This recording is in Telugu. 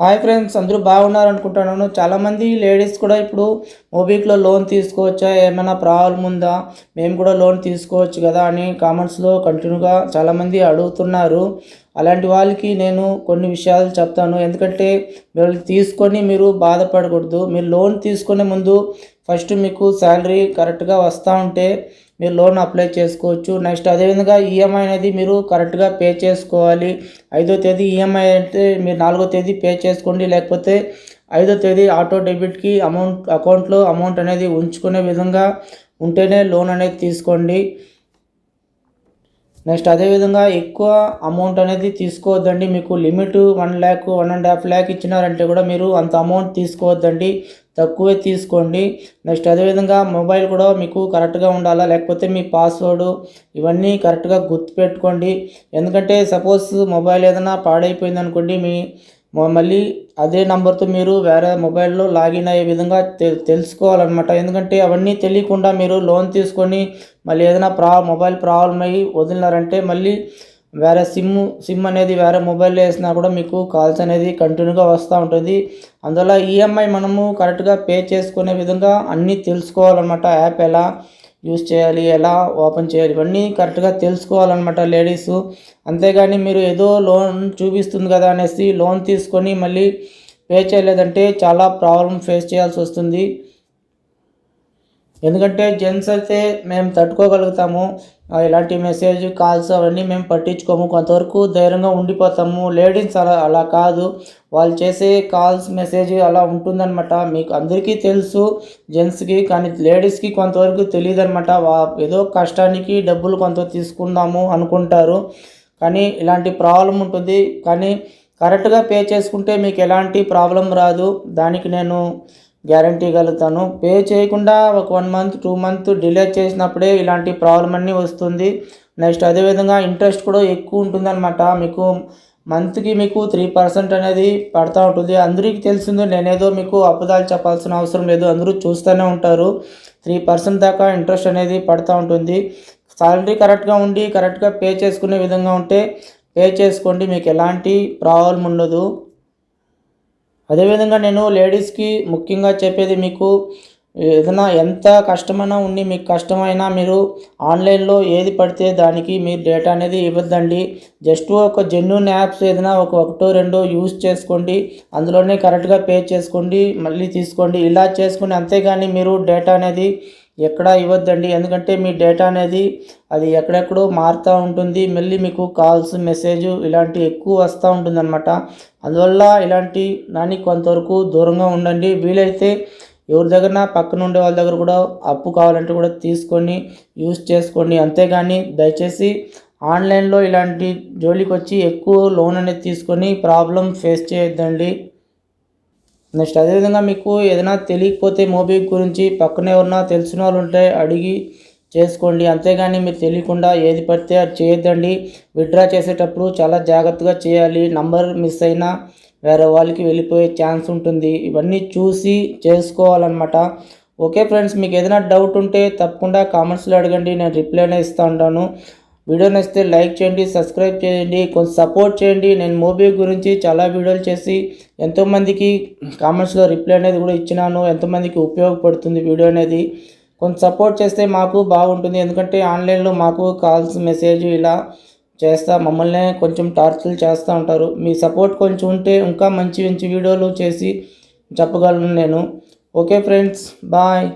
హాయ్ ఫ్రెండ్స్ అందరూ బాగున్నారు అనుకుంటున్నాను చాలామంది లేడీస్ కూడా ఇప్పుడు మోబిక్లో లోన్ తీసుకోవచ్చా? ఏమైనా ప్రాబ్లం ఉందా? మేము కూడా లోన్ తీసుకోవచ్చు కదా అని కామెంట్స్లో కంటిన్యూగా చాలామంది అడుగుతున్నారు. అలాంటి వాళ్ళకి నేను కొన్ని విషయాలు చెప్తాను. ఎందుకంటే మీరు తీసుకొని మీరు బాధపడకూడదు. మీరు లోన్ తీసుకునే ముందు ఫస్ట్ మీకు శాలరీ కరెక్ట్గా వస్తూ ఉంటే మీరు లోన్ అప్లై చేసుకోవచ్చు. నెక్స్ట్ అదేవిధంగా ఈఎంఐ అనేది మీరు కరెక్ట్గా పే చేసుకోవాలి. ఐదో తేదీ ఈఎంఐ అంటే మీరు నాలుగో తేదీ పే చేసుకోండి. లేకపోతే ఐదో తేదీ ఆటో డెబిట్కి అమౌంట్ అకౌంట్లో అమౌంట్ అనేది ఉంచుకునే విధంగా ఉంటేనే లోన్ అనేది తీసుకోండి. నెక్స్ట్ అదేవిధంగా ఎక్కువ అమౌంట్ అనేది తీసుకోవద్దండి. మీకు limit one lakh one and half lakh ఇచ్చినారంటే కూడా మీరు అంత అమౌంట్ తీసుకోవద్దండి. తక్కువే తీసుకోండి. నెక్స్ట్ అదేవిధంగా మొబైల్ కూడా మీకు కరెక్ట్గా ఉండాలా? లేకపోతే మీ పాస్వర్డ్ ఇవన్నీ కరెక్ట్గా గుర్తుపెట్టుకోండి. ఎందుకంటే సపోజ్ మొబైల్ ఏదైనా పాడైపోయింది అనుకోండి మీ మళ్ళీ అదే నెంబర్తో మీరు వేరే మొబైల్లో లాగిన్ అయ్యే విధంగా తె తెలుసుకోవాలన్నమాట. ఎందుకంటే అవన్నీ తెలియకుండా మీరు లోన్ తీసుకొని మళ్ళీ ఏదైనా ప్రా మొబైల్ ప్రాబ్లం అయ్యి వదిలినారంటే మళ్ళీ వేరే సిమ్ సిమ్ అనేది వేరే మొబైల్లో వేసినా కూడా మీకు కాల్స్ అనేది కంటిన్యూగా వస్తూ ఉంటుంది. అందువల్ల ఈఎంఐ మనము కరెక్ట్గా పే చేసుకునే విధంగా అన్నీ తెలుసుకోవాలన్నమాట. యాప్ ఎలా యూస్ చేయాలి ఎలా ఓపెన్ చేయాలి ఇవన్నీ కరెక్ట్గా తెలుసుకోవాలన్నమాట లేడీస్. అంతేగాని మీరు ఏదో లోన్ చూపిస్తుంది కదా అనేసి లోన్ తీసుకొని మళ్ళీ పే చేయలేదంటే చాలా ప్రాబ్లం ఫేస్ చేయాల్సి వస్తుంది. ఎందుకంటే జెంట్స్ అయితే మేము తట్టుకోగలుగుతాము. ఇలాంటి మెసేజ్ కాల్స్ అవన్నీ మేము పట్టించుకోము. కొంతవరకు ధైర్యంగా ఉండిపోతాము. లేడీస్ అలా అలా కాదు. వాళ్ళు చేసే కాల్స్ మెసేజ్ అలా ఉంటుందన్నమాట. మీకు అందరికీ తెలుసు జెంట్స్కి కానీ లేడీస్కి కొంతవరకు తెలియదు అనమాట ఏదో కష్టానికి డబ్బులు కొంత తీసుకుందాము అనుకుంటారు. కానీ ఇలాంటి ప్రాబ్లం ఉంటుంది. కానీ కరెక్ట్గా పే చేసుకుంటే మీకు ఎలాంటి ప్రాబ్లం రాదు. దానికి నేను గ్యారంటీ కలుగుతాను పే చేయకుండా ఒక one month two month delay చేసినప్పుడే ఇలాంటి ప్రాబ్లం అన్నీ వస్తుంది. నెక్స్ట్ అదేవిధంగా ఇంట్రెస్ట్ కూడా ఎక్కువ ఉంటుందన్నమాట. మీకు మంత్కి మీకు త్రీ పర్సెంట్ అనేది పడతా ఉంటుంది. అందరికీ తెలిసిందో నేనేదో మీకు అప్పుదాలు చెప్పాల్సిన అవసరం లేదు. అందరూ చూస్తూనే ఉంటారు. త్రీ పర్సెంట్ దాకా ఇంట్రెస్ట్ అనేది పడతా ఉంటుంది. సాలరీ కరెక్ట్గా ఉండి కరెక్ట్గా పే చేసుకునే విధంగా ఉంటే పే చేసుకోండి. మీకు ఎలాంటి ప్రాబ్లం ఉండదు. అదేవిధంగా నేను లేడీస్కి ముఖ్యంగా చెప్పేది మీకు ఏదైనా ఎంత కష్టమైనా ఉండి మీకు కష్టమైనా మీరు ఆన్లైన్లో ఏది పడితే దానికి మీరు డేటా అనేది ఇవ్వద్దండి. జస్ట్ ఒక జెన్యున్ యాప్స్ ఏదైనా ఒక ఒకటో రెండో యూస్ చేసుకోండి. అందులోనే కరెక్ట్గా పే చేసుకోండి మళ్ళీ తీసుకోండి. ఇలా చేసుకోండి అంతేగాని మీరు డేటా అనేది ఎక్కడా ఇవ్వద్దండి. ఎందుకంటే మీ డేటా అనేది అది ఎక్కడెక్కడో మారుతూ ఉంటుంది. మళ్ళీ మీకు కాల్స్ మెసేజ్ ఇలాంటి ఎక్కువ వస్తూ ఉంటుంది అనమాట అందువల్ల ఇలాంటి దానికి కొంతవరకు దూరంగా ఉండండి. వీలైతే ఎవరి దగ్గర పక్కన ఉండే వాళ్ళ దగ్గర కూడా అప్పు కావాలంటే కూడా తీసుకొని యూస్ చేసుకోండి. అంతేగాని దయచేసి ఆన్లైన్లో ఇలాంటి జోలికి వచ్చి ఎక్కువ లోన్ అనేది తీసుకొని ప్రాబ్లం ఫేస్ చేయొద్దండి. నెక్స్ట్ అదేవిధంగా మీకు ఏదైనా తెలియకపోతే మోబీ గురించి పక్కన ఎవరన్నా తెలిసిన వాళ్ళు ఉంటే అడిగి చేసుకోండి. అంతేగాని మీరు తెలియకుండా ఏది పడితే అది చేయొద్దండి. విత్డ్రా చేసేటప్పుడు చాలా జాగ్రత్తగా చేయాలి. నంబర్ మిస్ అయినా వేరే వాళ్ళకి వెళ్ళిపోయే ఛాన్స్ ఉంటుంది. ఇవన్నీ చూసి చేసుకోవాలన్నమాట. ఓకే ఫ్రెండ్స్ మీకు ఏదైనా డౌట్ ఉంటే తప్పకుండా కామెంట్స్లో అడగండి. నేను రిప్లై అనేది ఇస్తూ ఉంటాను. వీడియో నచ్చితే లైక్ చేయండి సబ్స్క్రైబ్ చేయండి కొంచెం సపోర్ట్ చేయండి. నేను మోబీ గురించి చాలా వీడియోలు చేసి ఎంతోమందికి కామెంట్స్లో రిప్లై అనేది కూడా ఇచ్చినాను. ఎంతోమందికి ఉపయోగపడుతుంది వీడియో అనేది. కొంచెం సపోర్ట్ చేస్తే మాకు బాగుంటుంది. ఎందుకంటే ఆన్లైన్లో మాకు కాల్స్ మెసేజ్ ఇలా చేస్తా మమ్మల్ని కొంచెం టార్చర్ చేస్తూ ఉంటారు. మీ సపోర్ట్ కొంచెం ఉంటే ఇంకా మంచి మంచి వీడియోలు చేసి చెప్పగలను నేను. Okay friends bye.